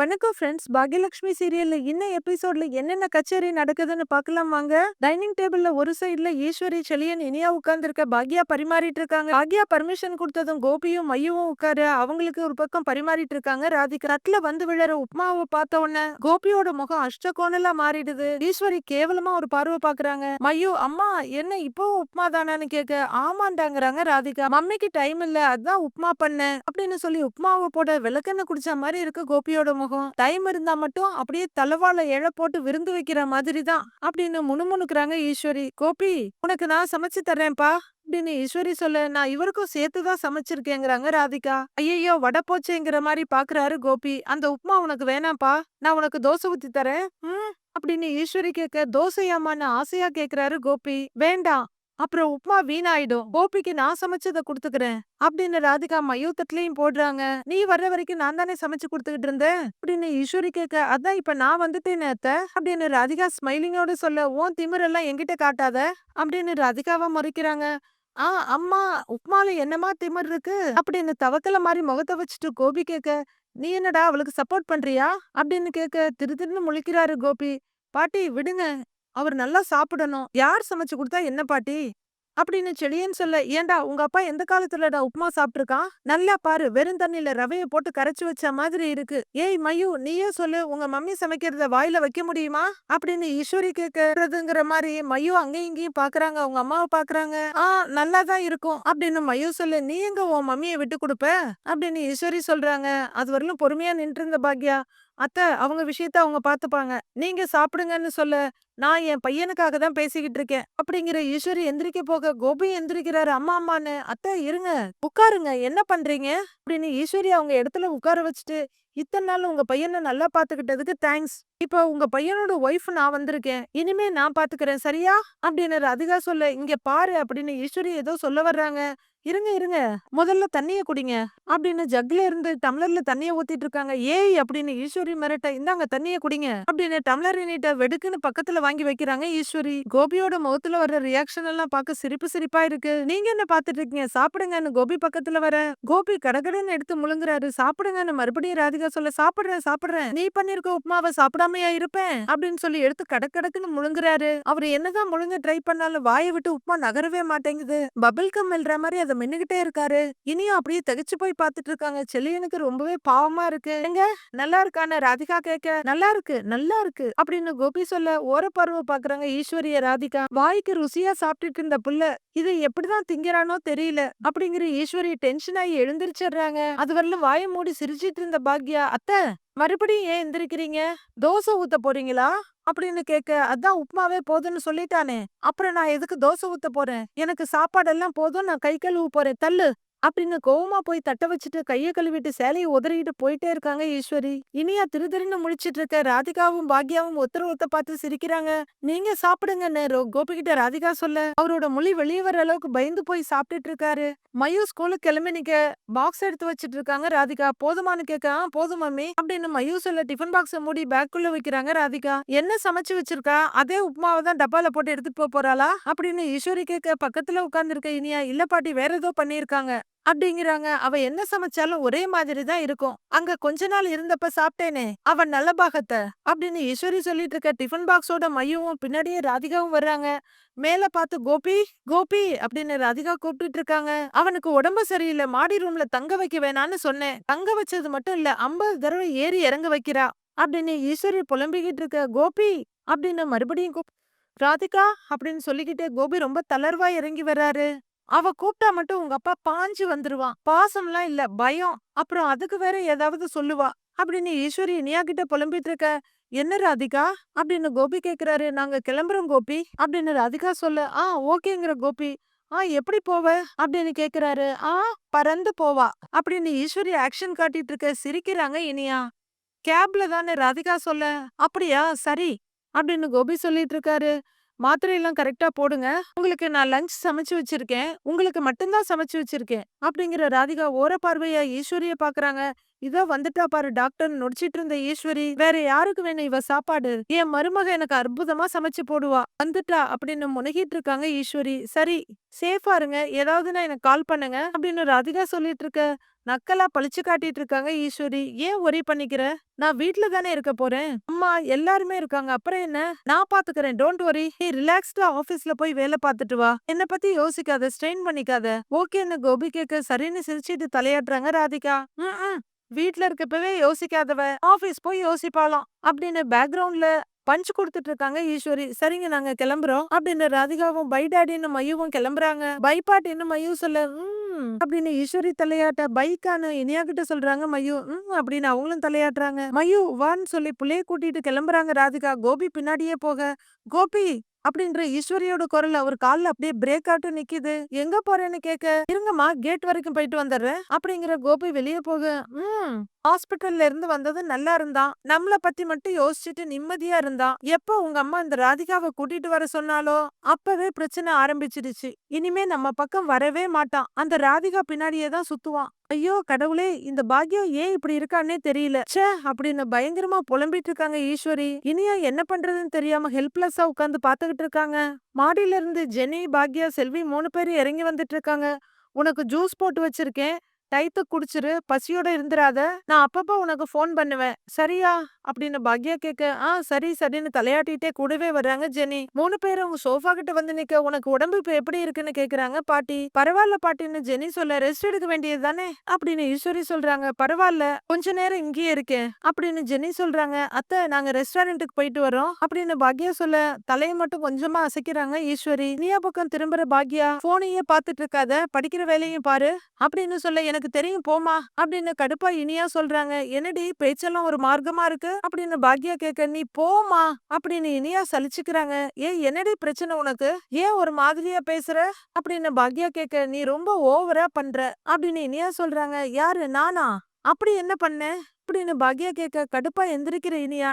வணக்கம் ஃப்ரெண்ட்ஸ் பாக்யலட்சுமி சீரியல்ல இன்னும் எபிசோட்ல என்னென்ன கச்சேரி நடக்குதுன்னு பார்க்கலாம் வாங்க. டைனிங் டேபிள்ல ஒரு சைடுல ஈஸ்வரி செலியன் இனியா உட்கார்ந்துருக்க பாக்யா பரிமாறிட்டு இருக்காங்க பாக்யா பர்மிஷன் கொடுத்ததும் கோபியும் மையவும் உட்காரு அவங்களுக்கு ஒரு பக்கம் பரிமாறிட்டு இருக்காங்க ராதிகா தட்டுல வந்து விழற உப்மாவை பார்த்த உடனே கோபியோட முகம் அஷ்டகோணலா மாறிடுது. ஈஸ்வரி கேவலமா ஒரு பார்வை பாக்குறாங்க மையு அம்மா என்ன இப்போ உப்மா தானான்னு கேட்க ஆமாண்டாங்கிறாங்க ராதிகா. மம்மிக்கு டைம் இல்ல அதான் உப்மா பண்ணேன். அப்படின்னு சொல்லி உப்மாவை போட விளக்கெண்ணெய் குடிச்ச மாதிரி இருக்கு கோபியோட முகம். டைம் இருந்தா மட்டும் அப்படியே தலவால இழ போட்டு விருந்து வைக்கிற மாதிரி தான் அப்படின்னு முணுமுணுக்குறாங்க ஈஸ்வரி. கோபி உனக்கு நான் சமைச்சு தர்றேன்ப்பா அப்படின்னு ஈஸ்வரி சொல்ல நான் இவருக்கும் சேர்த்துதான் சமைச்சிருக்கேங்கிறாங்க ராதிகா. ஐயோ வடை போச்சேங்கிற மாதிரி பாக்குறாரு கோபி. அந்த உப்மா உனக்கு வேணாம்ப்பா. நான் உனக்கு தோசை ஊத்தி தரேன். அப்படின்னு ஈஸ்வரி கேட்க தோசையாமான்னு ஆசையா கேக்குறாரு கோபி. வேண்டாம். அப்புறம் உப்மா வீணாயிடும். கோபிக்கு நான் சமைச்சதை கொடுத்துக்கிறேன். அப்படின்னு ராதிகா மயூத்தத்துலயும் போடுறாங்க. நீ வர்ற வரைக்கும் நான் தானே சமைச்சு கொடுத்துக்கிட்டு இருந்தேன்? அப்படின்னு ஈஸ்வரி கேட்க அதான் இப்ப நான் வந்துட்டேன் அத்த. அப்படின்னு ராதிகா ஸ்மைலிங்கோட சொல்ல உன் திமிரெல்லாம் என்கிட்ட காட்டாத. அப்படின்னு ராதிகாவை மறைக்கிறாங்க. ஆ அம்மா உப்மால என்னமா திமிர் இருக்கு? அப்படின்னு தவக்கல மாதிரி முகத்தை வச்சுட்டு கோபி கேட்க நீ என்னடா அவளுக்கு சப்போர்ட் பண்றியா? அப்படின்னு கேட்க திரு திருன்னு முழிக்கிறாரு கோபி. பாட்டி விடுங்க. அவர் நல்லா சாப்பிடணும். யார் சமைச்சு கொடுத்தா என்ன பாட்டி? அப்படின்னு செழியன் சொல்ல ஏன்டா உங்க அப்பா எந்த காலத்துலடா உப்புமா சாப்பிட்டுருக்கான்? நல்லா பாரு வெறும் தண்ணியில ரவைய போட்டு கரைச்சு வச்ச மாதிரி இருக்கு. ஏய் மயு நீயே சொல்லு உங்க மம்மி சமைக்கிறத வாயில வைக்க முடியுமா? அப்படின்னு ஈஸ்வரி கேக்குறதுங்கிற மாதிரி மயு அங்கேயும் இங்கேயும் பாக்குறாங்க அவங்க அம்மாவை பாக்குறாங்க. ஆ நல்லா தான் இருக்கும். அப்படின்னு மயு சொல்லு நீ எங்க உன் மம்மியை விட்டு கொடுப்ப? அப்படின்னு ஈஸ்வரி சொல்றாங்க. அது வரலும் பொறுமையா நின்று இருந்த பாக்யா. அத்தை அவங்க விஷயத்த அவங்க பாத்துப்பாங்க. நீங்க சாப்பிடுங்கன்னு சொல்ல நான் என் பையனுக்காக தான் பேசிக்கிட்டு இருக்கேன். அப்படிங்கிற ஈஸ்வரி எந்திரிக்க போக கோபி எந்திரிக்கிறாரு. அம்மா அம்மான்னு அத்தை இருங்க உட்காருங்க என்ன பண்றீங்க? அப்படின்னு ஈஸ்வரி அவங்க இடத்துல உட்கார வச்சுட்டு இத்தனை நாள் உங்க பையனை நல்லா பாத்துக்கிட்டதுக்கு தேங்க்ஸ். இப்ப உங்க பையனோட ஒய்ஃப் நான் வந்திருக்கேன். இனிமே நான் பாத்துக்கிறேன். சரியா? அப்படின்னு ராதிகா சொல்ல இங்க பாரு அப்படின்னு ஈஸ்வரி ஏதோ சொல்ல வர்றாங்க. இருங்க இருங்க. முதல்ல தண்ணிய குடிங்க அப்படின்னு ஜக்ல இருந்து டம்ளர்ல தண்ணிய ஊத்திட்டு இருக்காங்க. ஏய் அப்படின்னு ஈஸ்வரி மிரட்ட இந்தாங்க தண்ணிய குடிங்க அப்படின்னு டம்ளர் நீட்ட வெடுக்குன்னு பக்கத்துல வாங்கி வைக்கிறாங்க ஈஸ்வரி. கோபியோட முகத்துல வர்ற ரியாக்ஷன் எல்லாம் பார்க்க சிரிப்பு சிரிப்பா இருக்கு. நீங்க என்ன பாத்துட்டு இருக்கீங்க? சாப்பிடுங்கன்னு கோபி பக்கத்துல வர கோபி கடகடன்னு எடுத்து முழுங்குறாரு. சாப்பிடுங்கன்னு மறுபடியும் ராதிகா சொல்ல சாப்பிடுறேன் சாப்பிடுறேன். நீ பண்ணிருக்க உப்மாவை சாப்பிடாமையா இருப்பேன்? அப்படின்னு சொல்லி எடுத்து கடக்கடக்குன்னு முழுங்குறாரு. அவர் என்னதான் முழுங்க ட்ரை பண்ணாலும் வாயை விட்டு உப்புமா நகரவே மாட்டேங்குது. பபிள் கம் மெல்ற மாதிரி அதை மின்னுகிட்டே இருக்காரு. இனியும் அப்படியே தகிச்சு போய் பாத்துட்டு இருக்காங்க. செல்லியனுக்கு ரொம்பவே பாவமா இருக்கு. எங்க நல்லா இருக்கான ராதிகா கேட்க நல்லா இருக்கு நல்லா இருக்கு அப்படின்னு கோபி சொல்ல ஓரப்பருவ பாக்குறாங்க ஈஸ்வரிய ராதிகா. வாய்க்கு ருசியா சாப்பிட்டுட்டு இருந்த புள்ள இது எப்படிதான் திங்கிறானோ தெரியல. அப்படிங்கிற ஈஸ்வரி டென்ஷன் ஆகி எழுந்திருச்சிடுறாங்க. அது வரலும் வாயை மூடி சிரிச்சிட்டு இருந்த பாக்யா அத்தை மறுபடியும் ஏன் எந்திரிக்கிறீங்க? தோசை ஊத்த போறீங்களா? அப்படின்னு கேட்க அதான் உப்புமாவே போதும்னு சொல்லிட்டானே அப்புறம் நான் எதுக்கு தோசை ஊத்த போறேன்? எனக்கு சாப்பாடெல்லாம் போதும் நான் கை கழுவு போறேன் தள்ளு. அப்படின்னு கோவமா போய் தட்ட வச்சுட்டு கையை கழுவிட்டு சேலையை உதறிட்டு போயிட்டே இருக்காங்க ஈஸ்வரி. இனியா திருதிருன்னு முழிச்சிட்டு இருக்க ராதிகாவும் பாக்யாவும் ஒருத்தர் ஒருத்தர் பார்த்து சிரிக்கிறாங்க. நீங்க சாப்பிடுங்கன்னு ரோ- கோபிகிட்ட ராதிகா சொல்ல. அவரோட மொழி வெளியே வர அளவுக்கு பயந்து போய் சாப்பிட்டுட்டு இருக்காரு. மயூ ஸ்கூலுக்கு கிளம்பி நிக்க பாக்ஸ் எடுத்து வச்சிட்டு இருக்காங்க ராதிகா. போதுமான்னு கேட்க "ஆ, போதும் மம்மி. அப்படின்னு மயூ சொல்ல டிஃபன் பாக்ஸ் மூடி பேக்குள்ள வைக்கிறாங்க ராதிகா. என்ன சமைச்சு வச்சிருக்கா? அதே உப்புமாவை தான் டப்பால போட்டு எடுத்துட்டு போப் போறாளா? அப்படின்னு ஈஸ்வரி கேட்க பக்கத்துல உட்கார்ந்திருக்க இனியா. இல்ல பாட்டி வேற ஏதோ பண்ணிருக்காங்க அப்படிங்கிறாங்க. அவ என்ன சமைச்சாலும் ஒரே மாதிரி தான் இருக்கும். அங்க கொஞ்ச நாள் இருந்தப்ப சாப்பிட்டேனே அவன் நல்ல பாகத்தை அப்படின்னு ஈஸ்வரி சொல்லிட்டு இருக்க டிஃபன் பாக்ஸோட மையவும் பின்னாடியே ராதிகாவும் வர்றாங்க. மேல பார்த்து கோபி கோபி அப்படின்னு ராதிகா கூப்பிட்டுட்டு இருக்காங்க. அவனுக்கு உடம்பு சரியில்லை மாடி ரூம்ல தங்க வைக்க வேணான்னு சொன்னேன். தங்க வச்சது மட்டும் இல்ல ஐம்பது தடவை ஏறி இறங்க வைக்கிறா அப்படின்னு ஈஸ்வரி புலம்பிக்கிட்டு இருக்க கோபி அப்படின்னு மறுபடியும் கூப் ராதிகா அப்படின்னு சொல்லிக்கிட்டே கோபி ரொம்ப தளர்வா இறங்கி வர்றாரு. அவ கூப்பிட்டா மட்டும் உங்க அப்பா பாஞ்சு வந்துருவான் பாசம்லாம் இல்ல பயம். அப்புறம் அதுக்கு வேற ஏதாவது சொல்லுவா. அப்படின்னு ஈஸ்வரி இனியா கிட்ட புலம்பிட்டு இருக்க என்ன ராதிகா? அப்படின்னு கோபி கேக்குறாரு. நாங்க கிளம்புறோம் கோபி. அப்படின்னு ராதிகா சொல்ல ஆ ஓகேங்கிற கோபி. ஆ எப்படி போவ? அப்படின்னு கேக்குறாரு. ஆ பறந்து போவா. அப்படின்னு ஈஸ்வரி ஆக்ஷன் காட்டிட்டு இருக்க சிரிக்கிறாங்க இனியா. கேப்ல தானே? ராதிகா சொல்ல. அப்படியா? சரி. அப்படின்னு கோபி சொல்லிட்டு இருக்காரு மாத்திரையெல்லாம் கரெக்டா போடுங்க. உங்களுக்கு நான் லஞ்ச் சமைச்சு வச்சிருக்கேன். உங்களுக்கு மட்டும்தான் சமைச்சு வச்சிருக்கேன். அப்படிங்கிற ராதிகா ஓர பார்வையா ஈஸ்வரிய பாக்குறாங்க இதோ வந்துட்டா பாரு டாக்டர் நொடிச்சிட்டு இருந்த ஈஸ்வரி. வேற யாருக்கு வேணும் இவ சாப்பாடு? என் மருமக எனக்கு அற்புதமா சமைச்சு போடுவா. வந்துட்டா அப்படின்னு முனகிட்டு இருக்காங்க ஈஸ்வரி. சரி சேஃபா இருங்க. ஏதாவதுன்னா எனக்கு கால் பண்ணுங்க. அப்படின்னு ராதிகா சொல்லிட்டு இருக்க நக்கலா பழிச்சு காட்டிட்டு இருக்காங்க ஈஸ்வரி. ஏன் ஒரே பண்ணிக்கிற? நான் வீட்ல தானே இருக்க போறேன். அம்மா எல்லாருமே இருக்காங்க. அப்புறம் என்ன? நான் பாத்துக்கிறேன். டோன்ட் வரி நீ ரிலாக்ஸ்டா ஆபீஸ்ல போய் வேலை பார்த்துட்டு வா. என்ன பத்தி யோசிக்காத ஸ்ட்ரெயின் பண்ணிக்காத. ஓகேன்னு கோபி கேக்க சரின்னு சிரிச்சிட்டு தலையாட்டுறாங்க ராதிகா. ம்ம். வீட்ல இருக்கப்பவே யோசிக்காதவ. ஆபீஸ் போய் யோசிப்பாளாம். அப்படின்னு பேக்ரவுண்ட்ல பஞ்ச் கொடுத்துட்டு இருக்காங்க ஈஸ்வரி. சரிங்க நாங்க கிளம்புறோம். அப்படின்னு ராதிகாவும் பை டாடின்னு மையுவும் கிளம்புறாங்க. பை பாட்டின்னு மையு சொல்ல "ம்" அப்படின்னு ஈஸ்வரி தலையாட்ட பைக்கான இனியா கிட்ட சொல்றாங்க மயு "ம்" அப்படின்னு அவங்களும் தலையாட்டுறாங்க. மயு வான்னு சொல்லி புள்ளைய கூட்டிட்டு கிளம்புறாங்க ராதிகா. கோபி பின்னாடியே போக. கோபி அப்படின்ற ஈஸ்வரியோட குரல் அவர் காலில் அப்படியே பிரேக் ஆட்டும் நிக்குது. எங்க போறேன்னு கேட்க இருங்கம்மா கேட் வரைக்கும் போயிட்டு வந்துடுறேன். அப்படிங்கிற கோபி வெளியே போக உம் ஹாஸ்பிட்டல்ல இருந்து வந்தது நல்லா இருந்தான். நம்மள பத்தி மட்டும் யோசிச்சுட்டு நிம்மதியா இருந்தான். எப்போ உங்க அம்மா இந்த ராதிகாவை கூட்டிட்டு வர சொன்னாலோ அப்பவே பிரச்சனை ஆரம்பிச்சிடுச்சு. இனிமே நம்ம பக்கம் வரவே மாட்டான். அந்த ராதிகா பின்னாடியே தான் சுத்துவான். ஐயோ! கடவுளே! இந்த பாக்யம் ஏன் இப்படி இருக்கான்னே தெரியல. ச்சே! அப்படின்னு பயங்கரமா புலம்பிட்டு இருக்காங்க ஈஸ்வரி. இனியா என்ன பண்றதுன்னு தெரியாம ஹெல்ப்லெஸ்ஸா உட்காந்து பாத்துக்கிட்டு இருக்காங்க. மாடியில இருந்து ஜெனி பாக்யா செல்வி மூணு பேரும் இறங்கி வந்துட்டு இருக்காங்க. உனக்கு ஜூஸ் போட்டு வச்சிருக்கேன். டைத்து குடிச்சிரு பசியோட இருந்துராத நான் அப்பப்போ உனக்கு ஃபோன் பண்ணுவேன். சரியா? அப்படின்னு பாக்யா கேட்க ஆ சரி சரின்னு தலையாட்டிட்டே கூடவே வர்றாங்க ஜெனி. மூணு பேரும் உங்க சோஃபா கிட்ட வந்து நிக்க உனக்கு உடம்பு இப்ப எப்படி இருக்குன்னு கேக்குறாங்க பாட்டி. பரவாயில்ல பாட்டின்னு ஜெனி சொல்ல ரெஸ்ட் எடுக்க வேண்டியது தானே? அப்படின்னு ஈஸ்வரி சொல்றாங்க பரவாயில்ல கொஞ்ச நேரம் இங்கேயே இருக்கேன். அப்படின்னு ஜெனி சொல்றாங்க அத்தை நாங்க ரெஸ்டாரண்ட்டுக்கு போயிட்டு வரோம் அப்படின்னு பாக்யா சொல்ல தலையை மட்டும் கொஞ்சமா அசைக்கிறாங்க ஈஸ்வரி. நீயா பக்கம் திரும்புற பாக்யா போனையே பாத்துட்டு இருக்காத படிக்கிற வேலையும் பாரு. அப்படின்னு சொல்ல எனக்கு தெரியும் போமா அப்படின்னு கடுப்பா இனியா சொல்றாங்க. என்னடி பேச்செல்லாம் ஒரு மார்க்கமா இருக்கு? அப்படின்னு பாக்யா கேக்க நீ போமா அப்படின்னு இனியா சலிச்சுக்கிறாங்க. ஏன் என்னடி பிரச்சனை உனக்கு? ஏன் ஒரு மாதிரியா பேசுற? அப்படின்னு பாக்யா கேக்க நீ ரொம்ப ஓவரா பண்ற அப்படின்னு இனியா சொல்றாங்க. யாரு நானா? அப்படி என்ன பண்ண? அப்படின்னு பாக்யா கேக்க கடுப்பா எந்திரிக்கிற இனியா.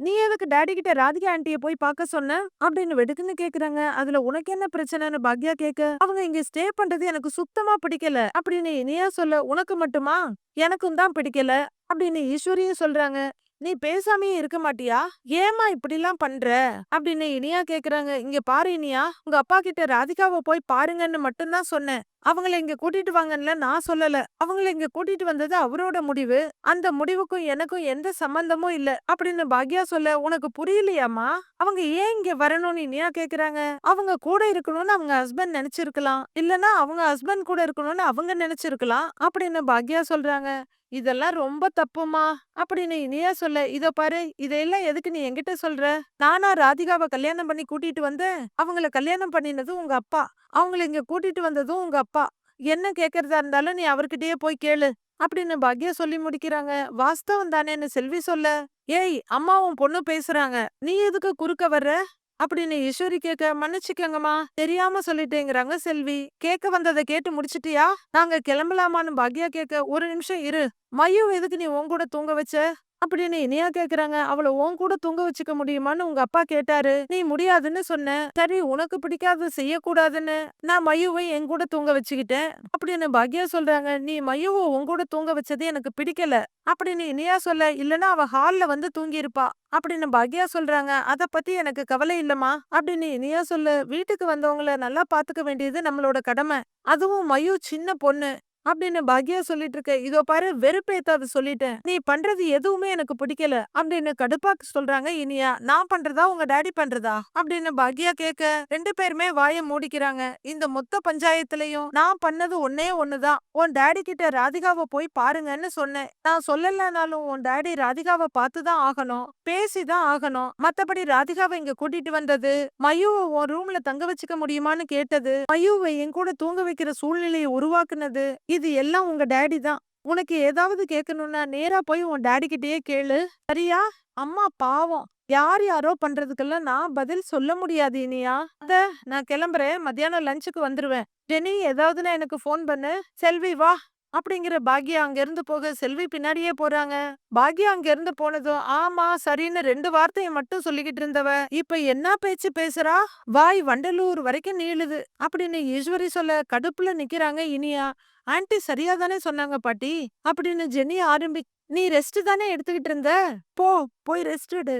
நீ எதுக்கு டாடி கிட்ட ராதிகா ஆண்டிய போய் பார்க்க சொன்ன? அப்படின்னு வெடுக்குன்னு கேக்குறாங்க. அதுல உனக்கு என்ன பிரச்சனைன்னு பாக்யா கேக்க? அவங்க இங்க ஸ்டே பண்றது எனக்கு சுத்தமா பிடிக்கல. அப்படின்னு இனியா சொல்ல உனக்கு மட்டுமா? எனக்கும் தான் பிடிக்கல. அப்படின்னு ஈஸ்வரியும் சொல்றாங்க. நீ பேசாமயே இருக்க மாட்டியா? ஏமா இப்படிலாம் பண்ற? அப்படின்னு இனியா கேக்குறாங்க. இங்க பாரு இனியா உங்க அப்பா கிட்ட ராதிகாவை போய் பாருங்கன்னு மட்டும்தான் சொன்னேன். அவங்கள இங்க கூட்டிட்டு வாங்கன்னு நான் சொல்லல. அவங்கள இங்க கூட்டிட்டு வந்தது அவரோட முடிவு. அந்த முடிவுக்கும் எனக்கும் எந்த சம்பந்தமும் இல்ல. அப்படின்னு பாக்யா சொல்ல உனக்கு புரியலையாமா அவங்க ஏன் இங்க வரணும்னு இனியா கேக்குறாங்க. அவங்க கூட இருக்கணும்னு அவங்க ஹஸ்பண்ட் நினைச்சிருக்கலாம். இல்லனா அவங்க ஹஸ்பண்ட் கூட இருக்கணும்னு அவங்க நினைச்சிருக்கலாம். அப்படின்னு பாக்யா சொல்றாங்க. இதெல்லாம் ரொம்ப தப்புமா? அப்படின்னு இனியா சொல்ல இதோ பாரு இதையெல்லாம் எதுக்கு நீ என்கிட்ட சொல்ற? நானா ராதிகாவை கல்யாணம் பண்ணி கூட்டிட்டு வந்தேன். அவங்கள கல்யாணம் பண்ணினதும் உங்க அப்பா. அவங்கள இங்க கூட்டிட்டு வந்ததும் உங்க அப்பா. என்ன கேக்குறதா இருந்தாலும் நீ அவர்கிட்டயே போய் கேளு அப்படின்னு பாக்யா சொல்லி முடிக்கிறாங்க. வாஸ்தவம் தானேன்னு செல்வி சொல்ல ஏய் அம்மாவும் பொண்ணு பேசுறாங்க. நீ எதுக்கு குறுக்க வர்ற? அப்படின்னு ஈஸ்வரி கேட்க மன்னிச்சுக்கங்கம்மா. தெரியாம சொல்லிட்டேங்கிறாங்க செல்வி. கேட்க வந்ததை கேட்டு முடிச்சிட்டியா? நாங்க கிளம்பலாமான்னு பாக்யா கேட்க ஒரு நிமிஷம் இரு. மையு எதுக்கு நீ உன் கூட தூங்க வச்ச? அப்படின்னு இனியா கேக்குறாங்க. அவளை உன் கூட தூங்க வச்சுக்க முடியுமான்னு உங்க அப்பா கேட்டாரு. நீ முடியாதுன்னு சொன்ன. சரி உனக்கு பிடிக்காத செய்யக்கூடாதுன்னு. நான் மையுவை என் கூட தூங்க வச்சுக்கிட்டேன். அப்படின்னு பாக்யா சொல்றாங்க. நீ மையுவை உன் கூட தூங்க வச்சது எனக்கு பிடிக்கல. அப்படின்னு இனியா சொல்ல. இல்லனா அவ ஹால்ல வந்து தூங்கி இருப்பா அப்படின்னு பாக்யா சொல்றாங்க. அத பத்தி எனக்கு கவலை இல்லம்மா. அப்படின்னு இனியா சொல்லு. வீட்டுக்கு வந்தவங்கள நல்லா பாத்துக்க வேண்டியது நம்மளோட கடமை. அதுவும் மயு சின்ன பொண்ணு. அப்படின்னு பாக்யா சொல்லிட்டு இருக்க இதோ பாரு வெறுப்பேத்தாவது சொல்லிட்டேன். நீ பண்றது எதுவுமே எனக்கு பிடிக்கல. அப்படின்னு கடுப்பாக்கு சொல்றாங்க இனியா நான் பண்றதா? உங்க டாடி பண்றதா? அப்படின்னு பாக்யா கேக்க ரெண்டு பேருமே வாய மூடிக்கிறாங்க. இந்த மொத்த பஞ்சாயத்துலயும் நான் பண்ணது ஒன்னே ஒண்ணுதான். உன் டாடி கிட்ட ராதிகாவை போய் பாருங்கன்னு சொன்னேன். நான் சொல்லலனாலும் உன் டாடி ராதிகாவை பார்த்துதான் ஆகணும். பேசிதான் ஆகணும். மத்தபடி ராதிகாவை இங்க கூட்டிட்டு வந்தது மயுவை உன் ரூம்ல தங்க வச்சுக்க முடியுமான்னு கேட்டது மயுவை என் கூட தூங்க வைக்கிற சூழ்நிலையை உருவாக்குனது இது எல்லாம் உங்க டாடி தான். உனக்கு ஏதாவது கேட்கணும்னா நேரா போய் உன் டாடி கிட்டேயே கேளு. சரியா? அம்மா பாவம். யார் யாரோ பண்றதுக்கெல்லாம் நான் பதில் சொல்ல முடியாது இனியா. அத நான் கிளம்புறேன். மத்தியானம் லஞ்சுக்கு வந்துருவேன். ஜெனி ஏதாவதுன்னா எனக்கு ஃபோன் பண்ணு. செல்வி வா. அப்படிங்கிற பாக்யா அங்க இருந்து போக செல்வி பின்னாடியே போறாங்க. பாக்யா அங்க இருந்து போனதும் ஆமா சரின்னு ரெண்டு வார்த்தையை மட்டும் சொல்லிக்கிட்டு இருந்தவ இப்ப என்ன பேச்சு பேசுறா? வாய் வண்டலூர் வரைக்கும் நீளுது அப்படின்னு ஈஸ்வரி சொல்ல கடுப்புல நிக்கிறாங்க இனியா. ஆன்டி சரியா தானே சொன்னாங்க பாட்டி அப்படின்னு ஜெனி ஆரம்பி நீ ரெஸ்ட் தானே எடுத்துக்கிட்டு இருந்த? போ போய் ரெஸ்ட் எடு.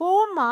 போம்மா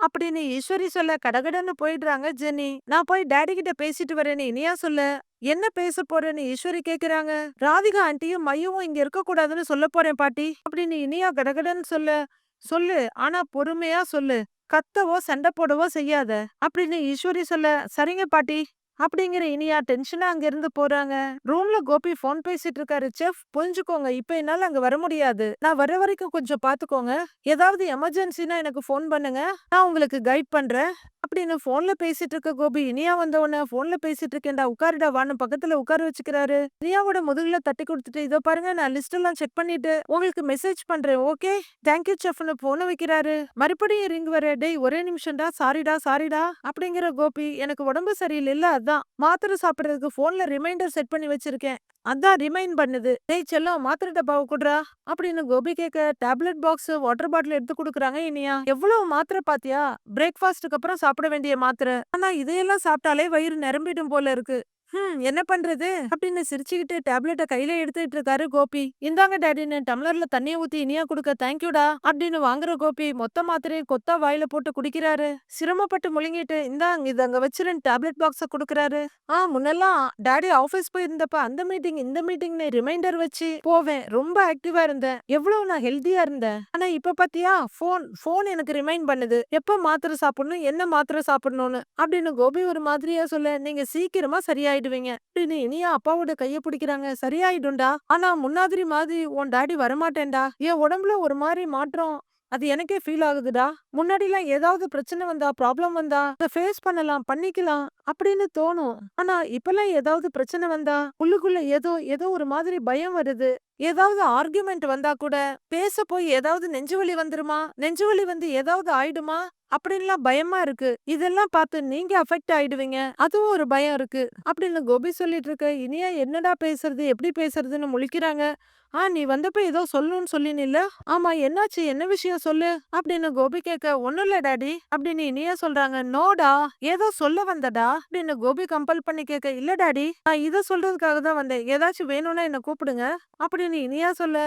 அப்படின்னு ஈஸ்வரி சொல்ல கடகடன்னு போயிடுறாங்க ஜெனி நான் போய் டாடி கிட்ட பேசிட்டு வரேன்னு இனியா சொல்ல. என்ன பேச போறேன்னு ஈஸ்வரி கேக்குறாங்க. ராதிகா ஆண்டியும் மையவும் இங்க இருக்க கூடாதுன்னு சொல்ல போறேன் பாட்டி. அப்படின்னு இனியா கடகடன்னு சொல்ல. சொல்லு. ஆனா பொறுமையா சொல்லு. கத்தவோ சண்டை போடவோ செய்யாத. அப்படின்னு ஈஸ்வரி சொல்ல சரிங்க பாட்டி. அப்படிங்கிற இனியா டென்ஷனா அங்க இருந்து போறாங்க. ரூம்ல கோபி போன் பேசிட்டு இருக்காரு. செஃப் புரிஞ்சுக்கோங்க. இப்ப என்னால அங்க வர முடியாது. நான் வர வரைக்கும் கொஞ்சம் பாத்துக்கோங்க. ஏதாவது எமர்ஜென்சினா எனக்கு ஃபோன் பண்ணுங்க. நான் உங்களுக்கு கைட் பண்றேன். அப்படின்னு போன்ல பேசிட்டு இருக்க கோபி இனியா வந்த போன்ல பேசிட்டு இருக்கேன்டா உட்காருடா வான்னு பக்கத்துல உட்கார வச்சுக்கிறாரு. இனியாவோட முதுகுல தட்டி கொடுத்துட்டு இதோ பாருங்க நான் லிஸ்ட் எல்லாம் செக் பண்ணிட்டு உங்களுக்கு மெசேஜ் பண்றேன் ஓகே தேங்க்யூ செஃப்னு போன வைக்கிறாரு. மறுபடியும் ரிங் வர டேய் ஒரே நிமிஷம்டா சாரிடா சாரிடா அப்படிங்கிற கோபி எனக்கு உடம்பு சரியில்லை இல்ல அதான். மாத்திரை சாப்பிடுறதுக்கு போன்ல ரிமைண்டர் செட் பண்ணி வச்சிருக்கேன். அதான் ரிமைண்ட் பண்ணுது. டேய் செல்லம் மாத்திரை டப்பாவை குடுறா? அப்படின்னு கோபி கேட்க டேப்லெட் பாக்ஸ் வாட்டர் பாட்டில் எடுத்து கொடுக்குறாங்க இனியா. எவ்வளவு மாத்திரை பாத்தியா? பிரேக்ஃபாஸ்டுக்கு அப்புறம் சாப்பிட வேண்டிய மாத்திரை. ஆனா இதையெல்லாம் சாப்பிட்டாலே வயிறு நிரம்பிடும் போல இருக்கு. ஹம் என்ன பண்றது? அப்படின்னு சிரிச்சுக்கிட்டு டேப்லெட்டை கையில எடுத்துட்டு இருக்காரு கோபி. இந்தாங்க டேடின்னு டம்ளர்ல தண்ணிய ஊத்தி இனியா கொடுக்க தேங்க்யூடா அப்படின்னு வாங்குற கோபி மொத்த மாத்திரையும் கொத்தா வாயில போட்டு குடிக்கிறாரு. சிரமப்பட்டு முழுங்கிட்டு இந்தாங்க இது அங்க வச்சிருன்னு டேப்லெட் பாக்ஸ குடுக்கறாரு. ஆ முன்னெல்லாம் டேடி ஆபீஸ் போயிருந்தப்ப அந்த மீட்டிங் இந்த மீட்டிங்னு ரிமைண்டர் வச்சு போவேன். ரொம்ப ஆக்டிவா இருந்தேன். எவ்வளவு நான் ஹெல்த்தியா இருந்தேன். ஆனா இப்ப பாத்தியா போன் போன் எனக்கு ரிமைண்ட் பண்ணுது. எப்ப மாத்திரை சாப்பிடணும் என்ன மாத்திரை சாப்பிடணும்னு? அப்படின்னு கோபி ஒரு மாதிரியா சொல்ல நீங்க சீக்கிரமா ஆயிடுவீங்க அப்படின்னு இனியா அப்பாவோட கைய பிடிக்கிறாங்க. சரியாயிடும்டா. ஆனா முன்னாதிரி மாதிரி உன் டாடி வரமாட்டேன்டா. என் உடம்புல ஒரு மாதிரி மாற்றம். அது எனக்கே ஃபீல் ஆகுதுடா. முன்னாடிலாம் ஏதாவது பிரச்சனை வந்தா ப்ராப்ளம் வந்தா அதை ஃபேஸ் பண்ணலாம் பண்ணிக்கலாம். அப்படின்னு தோணும். ஆனா இப்பெல்லாம் ஏதாவது பிரச்சனை வந்தா உள்ளுக்குள்ள ஏதோ ஏதோ ஒரு மாதிரி பயம் வருது. ஏதாவது ஆர்குமெண்ட் வந்தா கூட பேச போய் ஏதாவது நெஞ்சுவலி வந்துருமா? நெஞ்சுவலி வந்து ஏதாவது ஆயிடுமா? அப்படின்லாம் பயமா இருக்கு. இதெல்லாம் பார்த்து நீங்க அஃபெக்ட் ஆயிடுவீங்க. அதுவும் ஒரு பயம் இருக்கு. அப்படின்னு கோபி சொல்லிட்டு இருக்க இனியா என்னடா பேசுறது? எப்படி பேசுறதுன்னு முழிக்கிறாங்க. ஆ நீ வந்தப்ப ஏதோ சொல்லணும்னு சொல்லினில்ல. ஆமா என்னாச்சு? என்ன விஷயம் சொல்லு? அப்படின்னு கோபி கேட்க ஒன்னும் இல்ல டாடி. அப்படின்னு இனியா சொல்றாங்க நோடா? ஏதோ சொல்ல வந்தடா? அப்படின்னு கோபி கம்பல் பண்ணி கேட்க இல்ல டாடி நான் இத சொல்றதுக்காக தான் வந்தேன். ஏதாச்சும் வேணும்னா என்ன கூப்பிடுங்க. அப்படின்னு இனியா சொல்ல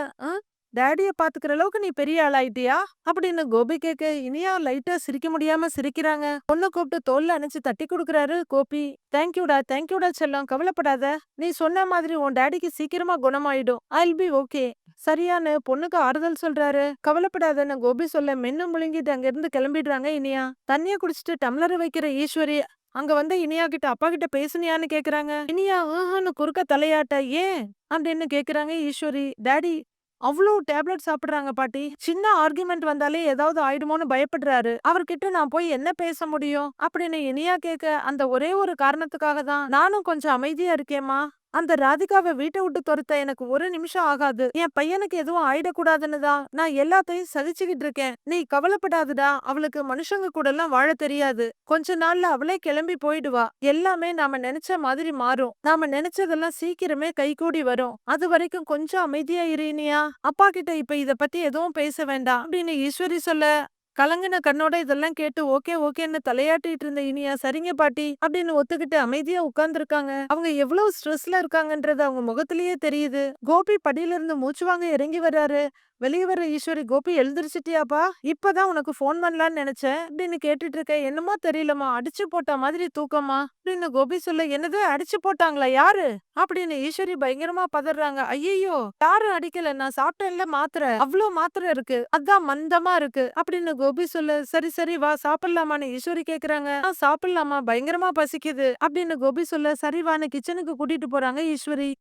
டேடிய பாத்துக்கிற அளவுக்கு நீ பெரிய ஆளாயிட்டியா? அப்படின்னு கோபி கேக்க இனியா லைட்டா சிரிக்க முடியாம சிரிக்கிறாங்க. பொண்ணு கூப்பிட்டு தோல்ல அணைச்சு தட்டி கொடுக்குறாரு கோபி. தேங்க்யூடா தேங்க்யூடா செல்லம் கவலைப்படாத. நீ சொன்ன மாதிரி உன் டேடிக்கு சீக்கிரமா குணமாயிடும். ஐ பி ஓகே சரியான்னு பொண்ணுக்கு ஆறுதல் சொல்றாரு. கவலைப்படாதன்னு கோபி சொல்ல மென்னு முழுங்கிட்டு அங்க இருந்து கிளம்பிடுறாங்க இனியா. தண்ணிய குடிச்சிட்டு டம்ளர் வைக்கிற ஈஸ்வரி அங்க வந்து இனியா கிட்ட அப்பா கிட்ட பேசுனியான்னு கேக்குறாங்க. இனியா ஆஹான்னு குறுக்க தலையாட்ட ஏன்? அப்படின்னு கேக்குறாங்க ஈஸ்வரி. டாடி அவ்வளோ டேப்லெட் சாப்பிடுறாங்க பாட்டி. சின்ன ஆர்குமெண்ட் வந்தாலே ஏதாவது ஆயிடுமோன்னு பயப்படுறாரு. அவர்கிட்ட நான் போய் என்ன பேச முடியும்? அப்படின்னு இனியா கேட்க அந்த ஒரே ஒரு காரணத்துக்காக தான் நானும் கொஞ்சம் அமைதியா இருக்கேம்மா. அந்த ராதிகாவை வீட்டை விட்டு துரத்த எனக்கு ஒரு நிமிஷம் ஆகாது. என் பையனுக்கு எதுவும் ஆயிடக்கூடாதுன்னு தான் நான் எல்லாத்தையும் சகிச்சுக்கிட்டு இருக்கேன். நீ கவலைப்படாதுடா. அவளுக்கு மனுஷங்க கூட எல்லாம் வாழ தெரியாது. கொஞ்ச நாள்ல அவளே கிளம்பி போயிடுவா. எல்லாமே நாம நினைச்ச மாதிரி மாறும். நாம நினைச்சதெல்லாம் சீக்கிரமே கைகூடி வரும். அது வரைக்கும் கொஞ்சம் அமைதியா இருனியா அப்பா கிட்ட இப்ப இத பத்தி எதுவும் பேச வேண்டாம். அப்படின்னு ஈஸ்வரி சொல்ல கலங்கின கண்ணோட இதெல்லாம் கேட்டு ஓகே ஓகேன்னு தலையாட்டிட்டு இருந்த இனியா சரிங்க பாட்டி அப்படின்னு ஒத்துக்கிட்டு அமைதியா உட்கார்ந்துருக்காங்க. அவங்க எவ்வளவு ஸ்ட்ரெஸ்ல இருக்காங்கன்றது அவங்க முகத்திலேயே தெரியுது. கோபி படியில இருந்து மூச்சு வாங்க இறங்கி வர்றாரு. வெளியே வர ஈஸ்வரி கோபி எழுந்திரிச்சிட்டியாப்பா? இப்பதான் உனக்கு ஃபோன் பண்ணலான்னு நினைச்சேன். அப்படின்னு கேட்டுட்டு இருக்கேன் என்னமோ தெரியலமா அடிச்சு போட்ட மாதிரி தூக்கமா அப்படின்னு கோபி சொல்ல என்னது? அடிச்சு போட்டாங்களா? யாரு? அப்படின்னு ஈஸ்வரி பயங்கரமா பதறாங்க. ஐயோ யாரும் அடிக்கல. நான் சாப்பிட்டேன்ல மாத்திரை. அவ்வளவு மாத்திரை இருக்கு. அதான் மந்தமா இருக்கு. அப்படின்னு கோபி சொல்ல சரி சரி வா சாப்பிடலாமான்னு ஈஸ்வரி கேக்குறாங்க. "ஆ, சாப்பிடலாமா? பயங்கரமா பசிக்குது. அப்படின்னு கோபி சொல்ல சரி வான்னு கிச்சனுக்கு கூட்டிட்டு போறாங்க ஈஸ்வரி.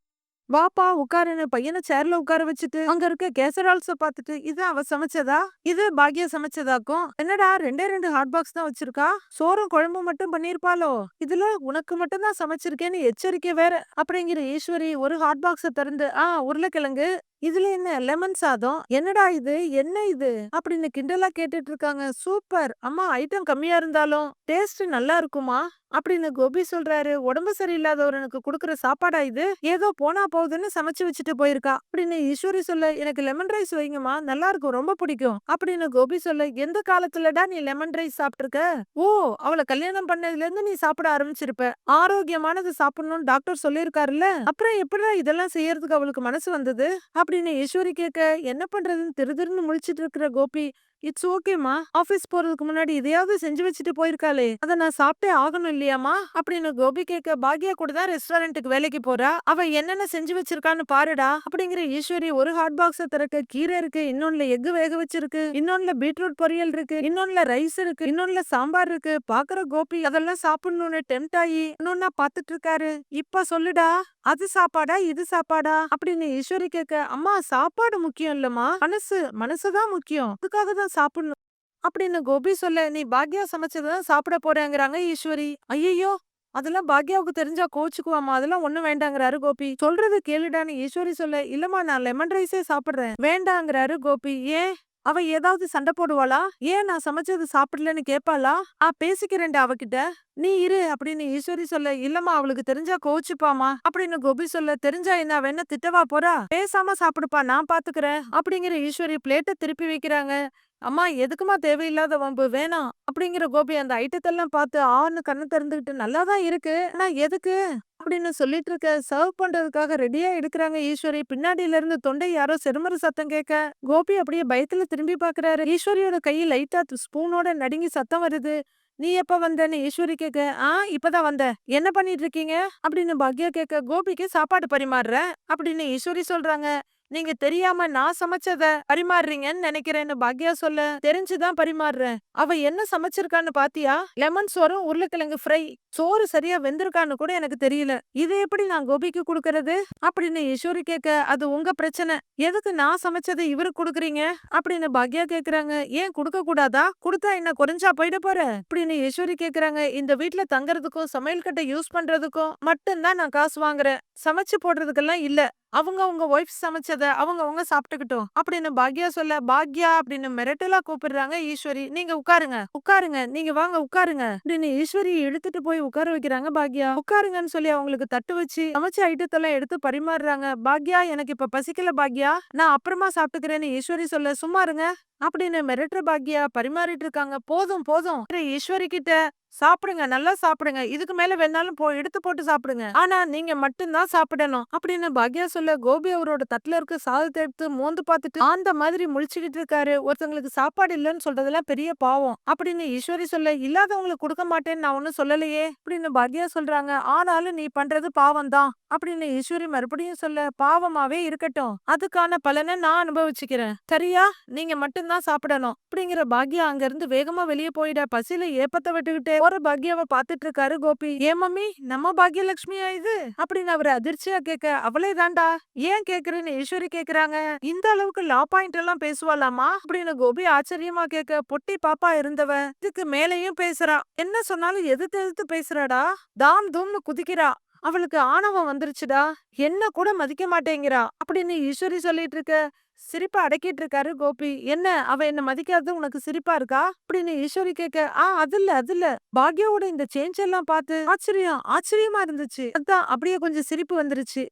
வாப்பா உட்காருன்னு பையனை சேர்ல உட்கார வச்சுட்டு அங்க இருக்க கேசரால்ஸ பாத்துட்டு இது அவ சமைச்சதா? இது பாக்யா சமைச்சதாக்கும்? என்னடா ரெண்டே ரெண்டு ஹாட் பாக்ஸ் தான் வச்சிருக்கா? சோறும் குழம்பு மட்டும் பண்ணிருப்பாளோ? இதுல உனக்கு மட்டும் தான் சமைச்சிருக்கேன்னு எச்சரிக்கை வேற. அப்படிங்கிற ஈஸ்வரி ஒரு ஹாட் பாக்ஸ திறந்து ஆ உருளைக்கிழங்கு இதுல என்ன லெமன் சாதம்? என்னடா இது? என்ன இது? அப்படின்னு கிண்டலா கேட்டுட்டு இருக்காங்க. சூப்பர்! அம்மா ஐட்டம் கம்மியா இருந்தாலும் டேஸ்ட் நல்லா இருக்குமா? அப்படின்னு கோபி சொல்றாரு. உடம்பு சரியில்லாதவரனுக்கு கொடுக்குற சாப்பாடா இது? ஏதோ போனா போகுதுன்னு சமைச்சு வச்சுட்டு போயிருக்கா. அப்படின்னு ஈஸ்வரி சொல்ல எனக்கு லெமன் ரைஸ் வைங்கம்மா. நல்லா இருக்கும். ரொம்ப பிடிக்கும். அப்படின்னு கோபி சொல்ல எந்த காலத்துலடா நீ லெமன் ரைஸ் சாப்பிட்டுருக்க? ஓ அவளை கல்யாணம் பண்ணதுல இருந்து நீ சாப்பிட ஆரம்பிச்சிருப்ப. ஆரோக்கியமானது சாப்பிடணும்னு டாக்டர் சொல்லியிருக்காருல்ல. அப்புறம் எப்படிடா இதெல்லாம் செய்யறதுக்கு அவளுக்கு மனசு வந்தது? அப்படின்னு ஈஸ்வரி கேட்க என்ன பண்றதுன்னு திரு திருன்னு முழிச்சிட்டு இருக்கிற கோபி. இட்ஸ் ஓகேம்மா. ஆபீஸ் போறதுக்கு முன்னாடி இதையாவது செஞ்சு வச்சுட்டு போயிருக்காளே. அதை நான் சாப்பிட்டே ஆகணும் இல்லையாமா அப்படின்னு கோபி கேட்க பாக்யா கூட தான் ரெஸ்டாரண்ட்டுக்கு வேலைக்கு போறா. அவ என்னென்ன செஞ்சு வச்சிருக்கான்னு பாருடா. அப்படிங்கிற ஈஸ்வரி ஒரு ஹாட் பாக்ஸ திறக்க கீரை இருக்கு இன்னொன்னுல எக் வேக வச்சிருக்கு இன்னொன்னுல பீட்ரூட் பொரியல் இருக்கு இன்னொன்னுல ரைஸ் இருக்கு இன்னொன்னுல சாம்பார் இருக்கு. பாக்குற கோபி அதெல்லாம் சாப்பிடணும்னு டெம்ட் ஆகி இன்னொன்னா பாத்துட்டு இருக்காரு இப்ப சொல்லுடா அது சாப்பாடா இது சாப்பாடா? அப்படின்னு ஈஸ்வரி கேட்க அம்மா சாப்பாடு முக்கியம் இல்லம்மா. மனசு மனசுதான் முக்கியம். அதுக்காக தான் சாப்பிடணும். அப்படின்னு கோபி சொல்ல நீ பாக்யா சமைச்சதான் சாப்பிட போறேங்கிறாங்க ஈஸ்வரி. ஐயோ அதெல்லாம் பாக்யாவுக்கு தெரிஞ்சா கோச்சுக்குவாமா அதெல்லாம் ஒண்ணும் வேண்டாங்கிறாரு கோபி. சொல்றது கேளுடான்னு ஈஸ்வரி சொல்ல இல்லம்மா நான் லெமன் ரைஸே சாப்பிடுறேன். வேண்டாங்கிறாரு கோபி. ஏன்? அவ ஏதாவது சண்டை போடுவாளா? ஏன் நான் சமைச்சது சாப்பிடலன்னு கேப்பாளா? ஆ பேசிக்கிறேன்டா அவகிட்ட. நீ இரு அப்படின்னு ஈஸ்வரி சொல்ல இல்லம்மா அவளுக்கு தெரிஞ்சா கோச்சுப்பாமா அப்படின்னு கோபி சொல்ல தெரிஞ்சா என்ன வேணா திட்டவா போறா? பேசாம சாப்பிடுப்பா நான் பாத்துக்கிறேன். அப்படிங்கிற ஈஸ்வரி பிளேட்டை திருப்பி வைக்கிறாங்க. அம்மா எதுக்குமா தேவையில்லாத வம்பு வேணாம். அப்படிங்கிற கோபி அந்த ஐட்டத்தெல்லாம் பார்த்து ஆன்னு கண்ணு திறந்துகிட்டு நல்லாதான் இருக்கு. ஆனா எதுக்கு? அப்படின்னு சொல்லிட்டு இருக்க சர்வ் பண்றதுக்காக ரெடியா எடுக்கிறாங்க ஈஸ்வரி. பின்னாடியில இருந்து தொண்டை யாரோ செருமறு சத்தம் கேட்க கோபி அப்படியே பயத்துல திரும்பி பாக்குறாரு ஈஸ்வரியோட கை லைட்டா ஸ்பூனோட நடுங்கி சத்தம் வருது. நீ எப்ப வந்தன்னு? ஈஸ்வரி கேட்க ஆ இப்பதான் வந்த என்ன பண்ணிட்டு இருக்கீங்க? அப்படின்னு பாக்யா கேட்க கோபிக்கு சாப்பாடு பரிமாறுற அப்படின்னு ஈஸ்வரி சொல்றாங்க. நீங்க தெரியாம நான் சமைச்சத பரிமாறுறீங்கன்னு நினைக்கிறேன்னு பாக்யா சொல்ல தெரிஞ்சுதான் பரிமாறுறேன். அவ என்ன சமைச்சிருக்கான்னு பாத்தியா? லெமன் சோறும் உருளைக்கிழங்கு ஃப்ரை சோறு சரியா வெந்திருக்கான்னு கூட எனக்கு தெரியல. இது எப்படி நான் கோபிக்கு கொடுக்கறது? அப்படின்னு ஈஸ்வரி கேட்க அது உங்க பிரச்சனை. எதுக்கு நான் சமைச்சதை இவருக்கு கொடுக்குறீங்க? அப்படின்னு பாக்யா கேக்குறாங்க. ஏன் கொடுக்க கூடாதா? குடுத்தா என்ன குறைஞ்சா போயிட போற? அப்படின்னு ஈஸ்வரி கேக்குறாங்க. இந்த வீட்ல தங்கறதுக்கும் சமையல் கட்டை யூஸ் பண்றதுக்கும் மட்டும்தான் நான் காசு வாங்குறேன். சமைச்சு போடுறதுக்கெல்லாம் இல்ல. அவங்க அவங்க ஒய்ஃப் சமைச்சதை அவங்க அவங்க சாப்பிட்டுக்கிட்டோம். அப்படின்னு பாக்யா சொல்ல பாக்யா அப்படின்னு மிரட்டலா கூப்பிடுறாங்க ஈஸ்வரி. நீங்க உட்காருங்க உட்காருங்க நீங்க வாங்க உட்காருங்க அப்படின்னு ஈஸ்வரி இழுத்துட்டு போய் உட்கார வைக்கிறாங்க பாக்யா. உட்காருங்கன்னு சொல்லி அவங்களுக்கு தட்டு வச்சு சமைச்ச ஐட்டத்தெல்லாம் எடுத்து பரிமாறுறாங்க. பாக்யா எனக்கு இப்ப பசிக்கல பாக்யா. நான் அப்புறமா சாப்பிட்டுக்கிறேன்னு ஈஸ்வரி சொல்ல சும்மா இருங்க அப்படின்னு மிரட்டுற பாக்யா பரிமாறிட்டு இருக்காங்க. போதும் போதும் ஈஸ்வரி கிட்ட சாப்பிடுங்க நல்லா சாப்பிடுங்க. இதுக்கு மேல வேணாலும் போ எடுத்து போட்டு சாப்பிடுங்க. ஆனா நீங்க மட்டும்தான் சாப்பிடணும். அப்படின்னு பாக்யா சொல்ல கோபி அவரோட தட்டுல இருக்க சாதத்தை எடுத்து மோந்து பார்த்துட்டு அந்த மாதிரி முழிச்சுக்கிட்டு இருக்காரு. ஒருத்தங்களுக்கு சாப்பாடு இல்லைன்னு சொல்றதெல்லாம் பெரிய பாவம். அப்படின்னு ஈஸ்வரி சொல்ல இல்லாதவங்களுக்கு கொடுக்க மாட்டேன்னு நான் ஒன்னும் சொல்லலையே. அப்படின்னு பாக்யா சொல்றாங்க ஆனாலும் நீ பண்றது பாவம் தான் அப்படின்னு ஈஸ்வரி மறுபடியும் சொல்ல பாவமாவே இருக்கட்டும். அதுக்கான பலனை நான் அனுபவிச்சுக்கிறேன். சரியா? நீங்க மட்டும்தான் சாப்பிடணும். அப்படிங்கிற பாக்யா அங்க இருந்து வேகமா வெளியே போயிட பசியில ஏப்பத்தை விட்டுக்கிட்டே போற பாக்யாவை பாத்துட்டு இருக்காரு கோபி. ஏன் மம்மி நம்ம பாக்யலட்சுமியா இது? அப்படின்னு அவர் அதிர்ச்சியா கேட்க அவளே தாண்டா ஏன் கேக்குறேன்னு ஈஸ்வரி கேக்குறாங்க. இந்த அளவுக்கு லா பாயிண்ட் எல்லாம் பேசுவாளாமா? அப்படின்னு கோபி ஆச்சரியமா கேட்க பொட்டி பாப்பா இருந்தவ இதுக்கு மேலையும் பேசுறா. என்ன சொன்னாலும் எதிர்த்து எதிர்த்து பேசுறாடா. தாம் தூம்னு குதிக்கிறா. அவளுக்கு ஆணவம் வந்துருச்சுடா. என்ன கூட மதிக்க மாட்டேங்கிறா. அப்படின்னு ஈஸ்வரி சொல்லிட்டு இருக்க சிரிப்பா அடக்கிட்டு இருக்காரு கோபி. என்ன? அவ என்ன மதிக்காதது? உனக்கு சிரிப்பா இருக்கா? அப்படின்னு ஈஸ்வரி கேட்க ஆ அது இல்ல அது இல்ல. பாக்யாவோட இந்த சேஞ்ச் எல்லாம் பார்த்து ஆச்சரியம் ஆச்சரியமா இருந்துச்சு. அதான் அப்படியே கொஞ்சம் சிரிப்பு வந்துருச்சு.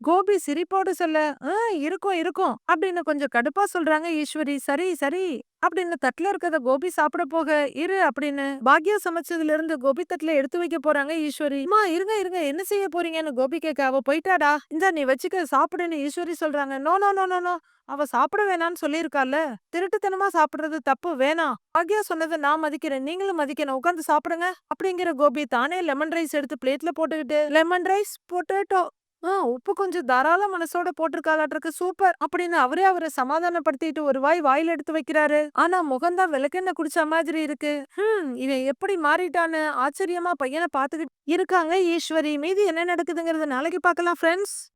கோபி சிரிப்போடு சொல்ல "ஆ, இருக்கும் இருக்கும் அப்படின்னு கொஞ்சம் கடுப்பா சொல்றாங்க ஈஸ்வரி சரி சரி அப்படின்னு தட்டுல இருக்கிறத கோபி சாப்பிட போக இரு அப்படின்னு பாக்யா சமைச்சதுல இருந்து கோபி தட்டுல எடுத்து வைக்க போறாங்க ஈஸ்வரி அம்மா இருங்க இருங்க என்ன செய்ய போறீங்கன்னு கோபி கேட்க அவ போயிட்டாடா இந்த நீ வச்சுக்க சாப்பிடுன்னு ஈஸ்வரி சொல்றாங்க no no no no no அவ சாப்பிட வேணாம்னு சொல்லியிருக்கால திருட்டுத்தனமா சாப்பிடுறது தப்பு வேணாம் பாக்யா சொன்னதை நான் மதிக்கிறேன் நீங்களும் மதிக்கணும் உட்காந்து சாப்பிடுங்க அப்படிங்கிற கோபி தானே லெமன் ரைஸ் எடுத்து பிளேட்ல போட்டுக்கிட்டு லெமன் ரைஸ் பொட்டேட்டோ ஆ உப்பு கொஞ்சம் தாராள மனசோட போட்டிருக்காளாட்டிருக்கு சூப்பர். அப்படின்னு அவரே அவரை சமாதானப்படுத்திட்டு ஒரு வாய் வாயில எடுத்து வைக்கிறாரு. ஆனா முகம்தான் விளக்கெண்ணெய் குடிச்ச மாதிரி இருக்கு. ஹம் இவன் எப்படி மாறிட்டான்னு ஆச்சரியமா பையனை பாத்துக்கிட்டு இருக்காங்க. ஈஸ்வரி மீதி என்ன நடக்குதுங்கிறத நாளைக்கு பார்க்கலாம் ஃப்ரெண்ட்ஸ்